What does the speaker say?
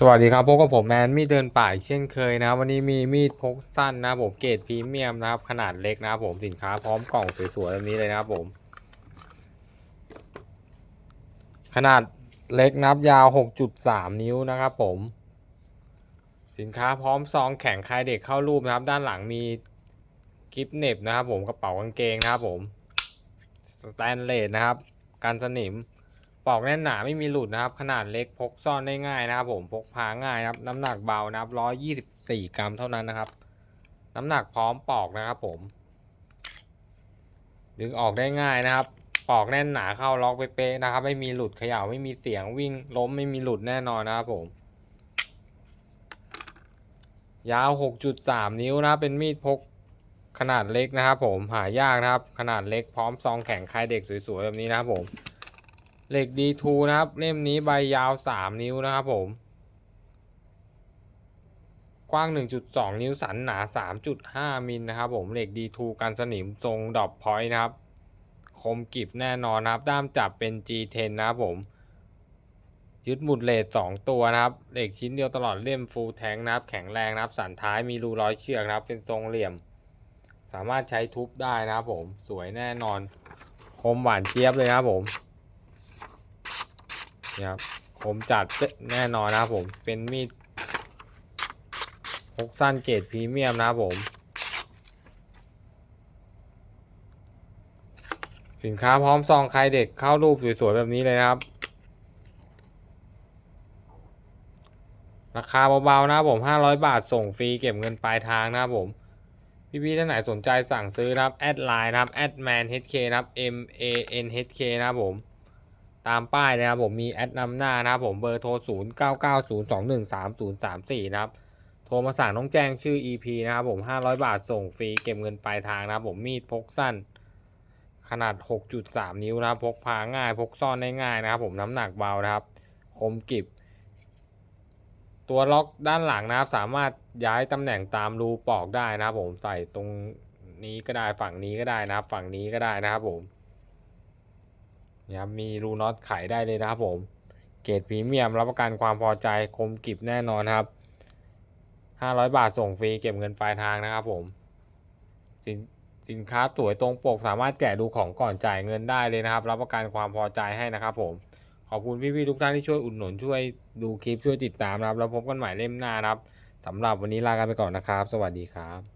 สวัสดีครับพบกับผมแมนมีดเดินป่าเช่นเคยนะครับวันนี้มีมีดพกสั้นนะครับผมเกรดพรีเมียมนะครับ ขนาดเล็กนะครับผมสินค้าพร้อมกล่องสวยๆแบบนี้เลยนะครับผม ขนาดเล็กนับยาว 6.3 นิ้วนะครับผม สินค้าพร้อมซองแข็งคลายเด็กเข้ารูปนะครับ ด้านหลังมีกิฟเน็บนะครับผมกระเป๋ากางเกงนะครับผมสแตนเลสนะครับกันสนิม ปอกแน่นหนาไม่มีหลุดนะครับ ขนาดเล็กพกซ่อนได้ง่ายนะครับ ผมพกพาง่ายนะครับ น้ำหนักเบานะครับ124กรัมเท่านั้นนะครับ น้ำหนักพร้อมปอกนะครับ ผม ดึงออกได้ง่ายนะครับ ปอกแน่นหนาเข้าล็อกเป๊ะๆนะครับ ไม่มีหลุดเขย่าไม่มีเสียงวิ่งล้มไม่มีหลุดแน่นอนนะครับ ผม ยาว 6.3 นิ้วนะครับเป็นมีดพกขนาดเล็กนะครับ ผมหายากนะครับ ขนาดเล็กพร้อมซองแข็งคลายเด็กสวยๆแบบนี้นะครับผม เหล็ก D2 นะครับ เล่มนี้ใบยาว3นิ้วนะครับผม กว้าง 1.2 นิ้วสันหนา 3.5 มิลนะครับผมเหล็ก D2 กันสนิมทรงดอปพอยต์นะครับ คมกริบแน่นอนนะครับ ด้ามจับเป็น G10 นะครับผมยึดหมุดเลท2ตัวนะครับเหล็กชิ้นเดียวตลอดเล่มฟูลแทงนะครับ แข็งแรงนะครับ สันท้ายมีรูร้อยเชือกนะครับ เป็นทรงเหลี่ยม สามารถใช้ทุบได้นะครับผม สวยแน่นอน คมหวานเจี๊ยบเลยนะครับผม นี่ครับผมจัดแน่นอนนะครับผมเป็นมีดพกสั้นเกรดพรีเมียมนะครับผม สินค้าพร้อมซองใครเด็กเข้ารูปสวยๆแบบนี้เลยนะครับ ราคาเบาๆนะครับผม500 บาทส่งฟรีเก็บเงินปลายทางนะครับผมพี่ๆท่านไหนสนใจสั่งซื้อนะครับ แอดไลน์นะครับแอดแมน HK นะครับ M A N H K นะครับผม ตามป้ายนะครับผมมีแอดนำหน้านะครับผมเบอร์โทร 0 9 9 0 2 1 3 0 3 4 นะครับ โทรมาสั่งต้องแจ้งชื่อ EP นะครับผม 500 บาทส่งฟรีเก็บเงินปลายทางนะครับผมมีดพกสั้น ขนาด 6.3 นิ้วนะครับพกพาง่ายพกซ่อนได้ง่ายนะครับผมน้ำหนักเบานะครับคมกริบ ตัวล็อกด้านหลังนะครับ สามารถย้ายตำแหน่งตามรูปอกได้นะครับผมใส่ตรงนี้ก็ได้ฝั่งนี้ก็ได้นะครับ ฝั่งนี้ก็ได้นะครับผม นี่ยครับมีรูน็อตไขได้เลยนะครับผมเกรดพรีเมียมรับประกันความพอใจคมกริบแน่นอนครับ 500 บาทส่งฟรีเก็บเงินปลายทางนะครับผมสินสินค้าสวยตรงปกสามารถแกะดูของก่อนจ่ายเงินได้เลยนะครับ รับประกันความพอใจให้นะครับผมขอบคุณพี่ๆทุกท่านที่ช่วยอุดหนุนช่วยดูคลิปช่วยติดตามนะครับ แล้วพบกันใหม่เล่มหน้านะครับสำหรับวันนี้ลากันไปก่อนนะครับ สวัสดีครับ